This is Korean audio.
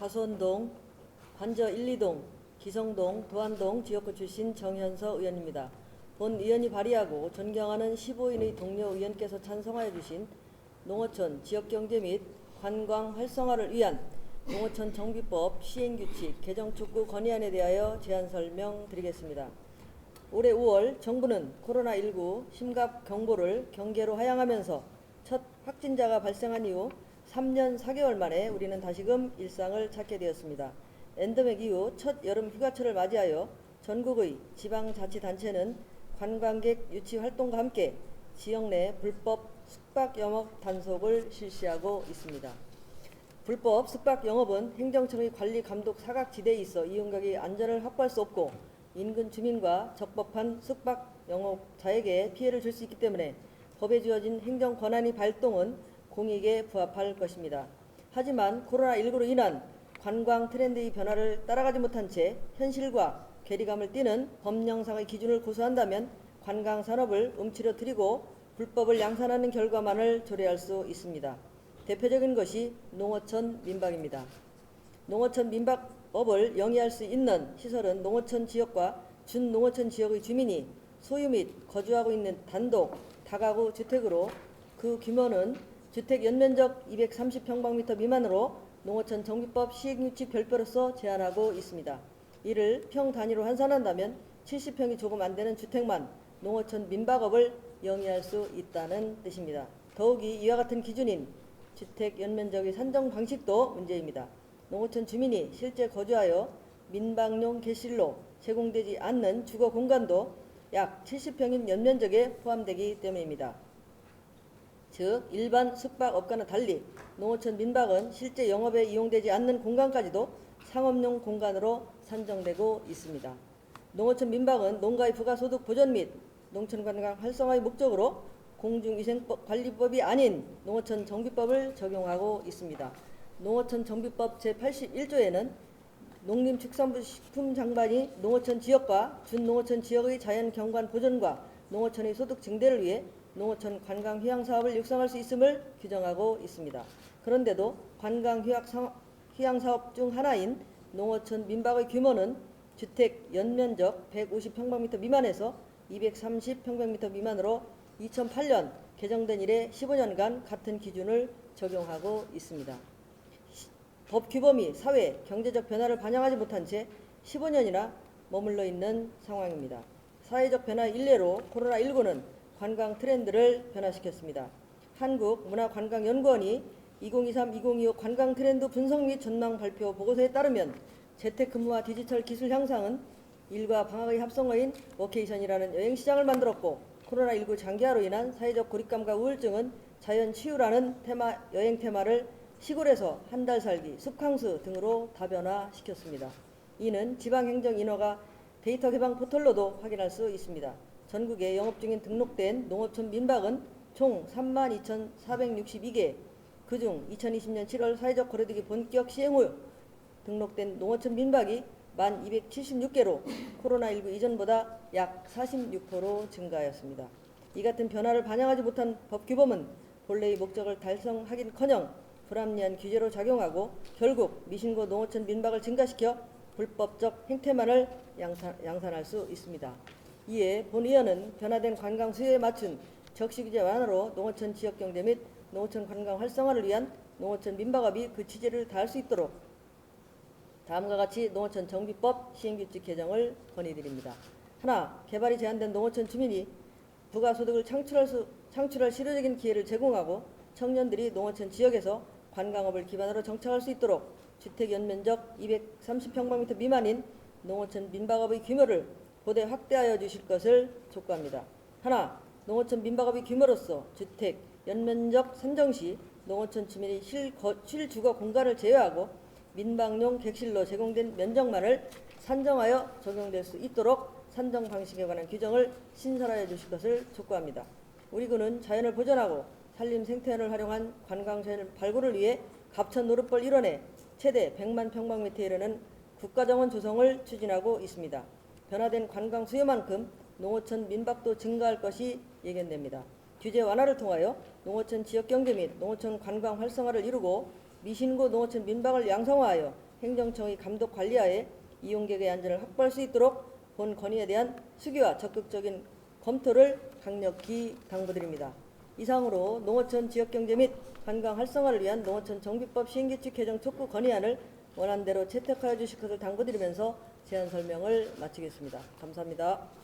가선동, 관저 1, 2동, 기성동, 도안동 지역구 출신 정현서 의원입니다. 본 의원이 발의하고 존경하는 15인의 동료 의원께서 찬성하여 주신 농어촌 지역경제 및 관광 활성화를 위한 농어촌 정비법 시행규칙 개정 촉구 건의안에 대하여 제안 설명드리겠습니다. 올해 5월 정부는 코로나19 심각 경보를 경계로 하향하면서 첫 확진자가 발생한 이후 3년 4개월 만에 우리는 다시금 일상을 찾게 되었습니다. 엔더맥 이후 첫 여름 휴가철을 맞이하여 전국의 지방자치단체는 관광객 유치 활동과 함께 지역 내 불법 숙박 영업 단속을 실시하고 있습니다. 불법 숙박 영업은 행정청의 관리 감독 사각지대에 있어 이용객의 안전을 확보할 수 없고 인근 주민과 적법한 숙박 영업자에게 피해를 줄 수 있기 때문에 법에 주어진 행정 권한의 발동은 공익에 부합할 것입니다. 하지만 코로나19로 인한 관광 트렌드의 변화를 따라가지 못한 채 현실과 괴리감을 띠는 법령상의 기준을 고수한다면 관광 산업을 움츠러뜨리고 불법을 양산하는 결과만을 초래할 수 있습니다. 대표적인 것이 농어촌 민박입니다. 농어촌 민박법을 영위할 수 있는 시설은 농어촌 지역과 준농어촌 지역의 주민이 소유 및 거주하고 있는 단독 다가구 주택으로 그 규모는 주택 연면적 230평방미터 미만으로 농어촌 정비법 시행규칙 별표로서 제한하고 있습니다. 이를 평 단위로 환산한다면 70평이 조금 안 되는 주택만 농어촌 민박업을 영위할 수 있다는 뜻입니다. 더욱이 이와 같은 기준인 주택 연면적의 산정 방식도 문제입니다. 농어촌 주민이 실제 거주하여 민방용 개실로 제공되지 않는 주거 공간도 약 70평인 연면적에 포함되기 때문입니다. 즉 일반 숙박업과는 달리 농어촌 민박은 실제 영업에 이용되지 않는 공간까지도 상업용 공간으로 산정되고 있습니다. 농어촌 민박은 농가의 부가소득 보전 및 농촌관광 활성화의 목적으로 공중위생법 관리법이 아닌 농어촌 정비법을 적용하고 있습니다. 농어촌 정비법 제81조에는 농림축산부 식품 장관이 농어촌 지역과 준농어촌 지역의 자연 경관 보존과 농어촌의 소득 증대를 위해 농어촌 관광 휴양 사업을 육성할 수 있음을 규정하고 있습니다. 그런데도 관광 휴양 사업 중 하나인 농어촌 민박의 규모는 주택 연면적 150평방미터 미만에서 230평방미터 미만으로 2008년 개정된 이래 15년간 같은 기준을 적용하고 있습니다. 법 규범이 사회, 경제적 변화를 반영하지 못한 채 15년이나 머물러 있는 상황입니다. 사회적 변화 일례로 코로나19는 관광 트렌드를 변화시켰습니다. 한국문화관광연구원이 2023-2025 관광 트렌드 분석 및 전망 발표 보고서에 따르면 재택근무와 디지털 기술 향상은 일과 방학의 합성어인 워케이션이라는 여행 시장을 만들었고 코로나19 장기화로 인한 사회적 고립감과 우울증은 자연 치유라는 테마 여행 테마를 시골에서 한 달 살기, 숲캉스 등으로 다변화시켰습니다. 이는 지방행정 인허가 데이터 개방 포털로도 확인할 수 있습니다. 전국에 영업 중인 등록된 농어촌 민박은 총 32,462개, 그중 2020년 7월 사회적 거래되기 본격 시행 후 등록된 농어촌 민박이 1,276개로 코로나19 이전보다 약 46% 증가하였습니다. 이 같은 변화를 반영하지 못한 법 규범은 본래의 목적을 달성하긴커녕 불합리한 규제로 작용하고 결국 미신고 농어촌 민박을 증가시켜 불법적 행태만을 양산, 양산 할 수 있습니다. 이에 본 의원은 변화된 관광 수요에 맞춘 적시 규제 완화로 농어촌 지역 경제 및 농어촌 관광 활성화를 위한 농어촌 민박업이 그 취지를 다할 수 있도록 다음과 같이 농어촌 정비법 시행규칙 개정을 건의드립니다. 하나, 개발이 제한된 농어촌 주민이 부가소득을 창출할, 수, 창출할 실효적인 기회를 제공하고 청년들이 농어촌 지역에서 관광업을 기반으로 정착할 수 있도록 주택 연면적 230평방미터 미만인 농어촌 민박업의 규모를 고대 확대하여 주실 것을 촉구합니다. 하나, 농어촌 민박업의 규모로서 주택 연면적 산정 시 농어촌 주민이 실 거, 실주거 공간을 제외하고 민방용 객실로 제공된 면적만을 산정하여 적용될 수 있도록 산정 방식에 관한 규정을 신설하여 주실 것을 촉구합니다. 우리 군은 자연을 보존하고 산림 생태연을 활용한 관광자연 발굴을 위해 갑천 노릇벌 일원에 최대 100만 평방미터에 이르는 국가정원 조성을 추진하고 있습니다. 변화된 관광 수요만큼 농어촌 민박도 증가할 것이 예견됩니다. 규제 완화를 통하여 농어촌 지역 경제 및 농어촌 관광 활성화를 이루고 미신고 농어촌 민박을 양성화하여 행정청의 감독 관리하에 이용객의 안전을 확보할 수 있도록 본 건의에 대한 수기와 적극적인 검토를 강력히 당부드립니다. 이상으로 농어촌 지역경제 및 관광 활성화를 위한 농어촌 정비법 시행규칙 개정 촉구 건의안을 원안대로 채택하여 주실 것을 당부드리면서 제안 설명을 마치겠습니다. 감사합니다.